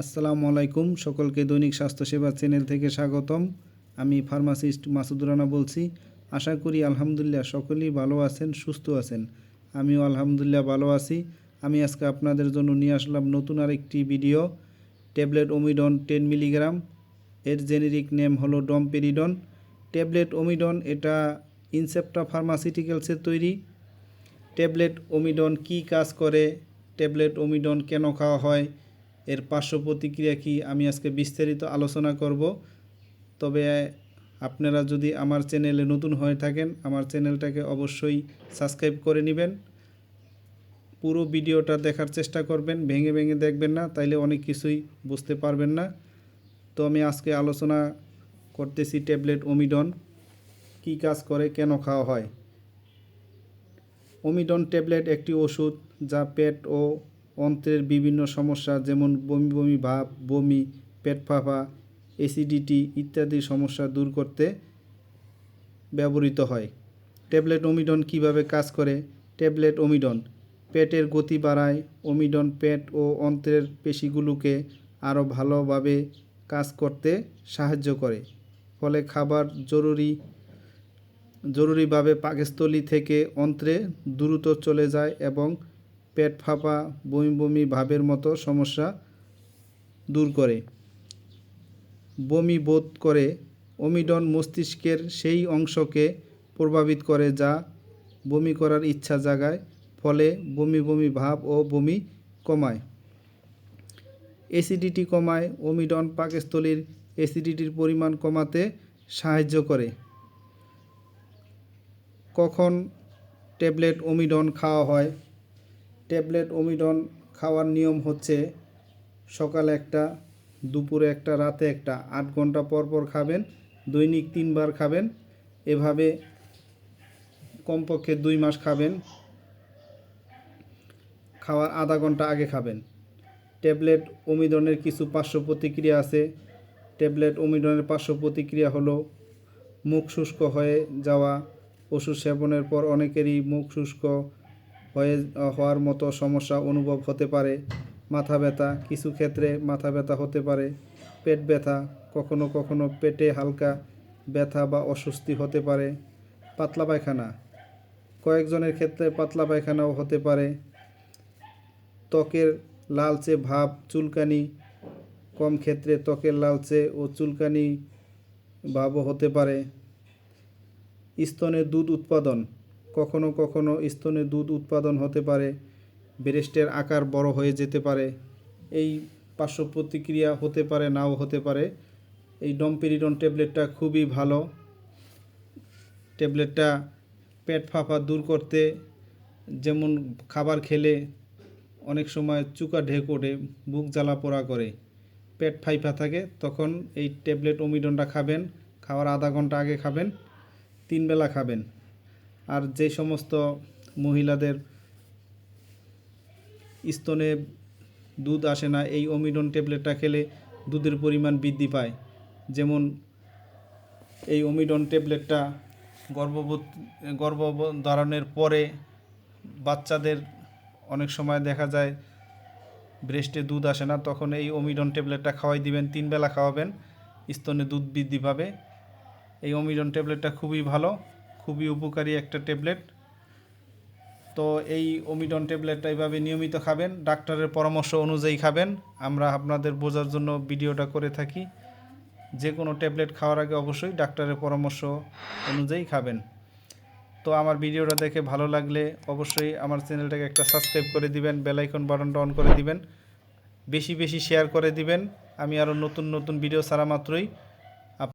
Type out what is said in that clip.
আসসালামু আলাইকুম। সকলকে দৈনিক স্বাস্থ্যসেবা চ্যানেল থেকে স্বাগতম। আমি ফার্মাসিস্ট মাসুদুর রানা বলছি। আশা করি আলহামদুলিল্লাহ সকলেই ভালো আছেন, সুস্থ আছেন। আমিও আলহামদুলিল্লাহ ভালো আছি। আমি আজকে আপনাদের জন্য নিয়ে আসলাম নতুন আরেকটি video. Tablet Omidon ten milligram. এর জেনেরিক নেম হলো ডমপেরিডন। ট্যাবলেট ওমিডন এটা ইনসেপ্টা ফার্মাসিউটিক্যালসের তৈরি। ট্যাবলেট ওমিডন কি কাজ করে? ট্যাবলেট ওমিডন কেন খাওয়া হয়? এর পার্শ্ব প্রতিক্রিয়া কি আমি আজকে বিস্তারিত আলোচনা করব। তবে আপনারা যদি আমার চ্যানেলে নতুন হয়ে থাকেন, আমার চ্যানেলটাকে অবশ্যই সাবস্ক্রাইব করে নেবেন। পুরো ভিডিওটা দেখার চেষ্টা করবেন, ভেঙে ভেঙে দেখবেন না, তাইলে অনেক কিছুই বুঝতে পারবেন না। তো আমি আজকে আলোচনা করতেছি ট্যাবলেট ওমিডন, কি কাজ করে, কেন খাওয়া হয়। ওমিডন ট্যাবলেট একটি ওষুধ যা পেট ও অন্ত্রের বিভিন্ন সমস্যা যেমন বমি বমি ভাব, বমি, পেট ফাঁপা অ্যাসিডিটি ইত্যাদি সমস্যা দূর করতে ব্যবহৃত হয়। ট্যাবলেট ওমিডন কীভাবে কাজ করে? ট্যাবলেট ওমিডন পেটের গতি বাড়ায়। ওমিডন পেট ও অন্ত্রের পেশিগুলোকে আরও ভালোভাবে কাজ করতে সাহায্য করে। ফলে খাবার জরুরি, জরুরিভাবে পাকস্থলী থেকে অন্ত্রে দ্রুত চলে যায় এবং পেট ফাঁপা, বমি বমি, ভাবের মতো সমস্যা দূর করে। বমি বোধ করে অমিডন মস্তিষ্কের সেই অংশকে প্রভাবিত করে যা বমি করার ইচ্ছা জাগায়, ফলে বমি বমি ভাব ও বমি কমায়। অ্যাসিডিটি কমায়, অমিডন পাকস্থলীর অ্যাসিডিটির পরিমাণ কমাতে সাহায্য করে। কখন ট্যাবলেট ওমিডন খাওয়া হয়? ট্যাবলেট ওমিডন খাওয়ার নিয়ম হচ্ছে সকালে একটা, দুপুরে একটা, রাতে একটা। আট ঘণ্টা পর পর খাবেন, দৈনিক তিনবার খাবেন। এভাবে কমপক্ষে দুই মাস খাবেন। খাওয়ার আধা ঘণ্টা আগে খাবেন। ট্যাবলেট ওমিডনের কিছু পার্শ্ব প্রতিক্রিয়া আছে। ট্যাবলেট ওমিডনের পার্শ্ব প্রতিক্রিয়া হলো মুখ শুষ্ক হয়ে যাওয়া, ওষুধ সেবনের পর অনেকেরই মুখ শুষ্ক হয়ে হওয়ার মতো সমস্যা অনুভব হতে পারে। মাথা ব্যথা, কিছু ক্ষেত্রে মাথা ব্যথা হতে পারে। পেট ব্যথা, কখনো কখনো পেটে হালকা ব্যথা বা অস্বস্তি হতে পারে। পাতলা পায়খানা, কয়েকজনের ক্ষেত্রে পাতলা পায়খানাও হতে পারে। ত্বকের লালচে ভাব, চুলকানি, কম ক্ষেত্রে ত্বকের লালচে ও চুলকানি ভাবও হতে পারে। স্তনের দুধ উৎপাদন কখনো কখনো স্তনে দুধ উৎপাদন হতে পারে, ব্রেস্টের আকার বড় হয়ে যেতে পারে, এই পার্শ্ব প্রতিক্রিয়া হতে পারে, নাও হতে পারে। এই ডমপেরিডন ট্যাবলেটটা খুবই ভালো। ট্যাবলেটটা পেট ফাঁপা দূর করতে যেমন খাবার খেলে অনেক সময় চুকা ঢেক ওঠে, বুক জ্বালা পোড়া করে, পেট ফাইফা থাকে, তখন এই ট্যাবলেট ওমিডনটা খাবেন, খাওয়ার আধা ঘণ্টা আগে খাবেন, তিন বেলা খাবেন। আর যে সমস্ত মহিলাদের স্তনে দুধ আসে না, এই ওমিডন ট্যাবলেটটা খেলে দুধের পরিমাণ বৃদ্ধি পায়। যেমন এই ওমিডন ট্যাবলেটটা গর্ভবতী, গর্ভধারণের পরে বাচ্চাদের অনেক সময় দেখা যায় ব্রেস্টে দুধ আসে না, তখন এই ওমিডন ট্যাবলেটটা খাওয়াই দিবেন, তিন বেলা খাওয়াবেন, স্তনে দুধ বৃদ্ধি পাবে। এই ওমিডন ট্যাবলেটটা খুবই ভালো। খুবই উপকারী একটা ট্যাবলেট। তো এই ওমিডন ট্যাবলেটটা এইভাবে নিয়মিত খাবেন, ডাক্তারের পরামর্শ অনুযায়ী খাবেন। আমরা আপনাদের বোঝার জন্য ভিডিওটা করে থাকি। যে কোনো ট্যাবলেট খাওয়ার আগে অবশ্যই ডাক্তারের পরামর্শ অনুযায়ী খাবেন। তো আমার ভিডিওটা দেখে ভালো লাগলে অবশ্যই আমার চ্যানেলটাকে একটা সাবস্ক্রাইব করে দিবেন বেলাইকন বাটনটা অন করে দিবেন। বেশি বেশি শেয়ার করে দিবেন। আমি আরও নতুন নতুন ভিডিও ছাড়া মাত্রই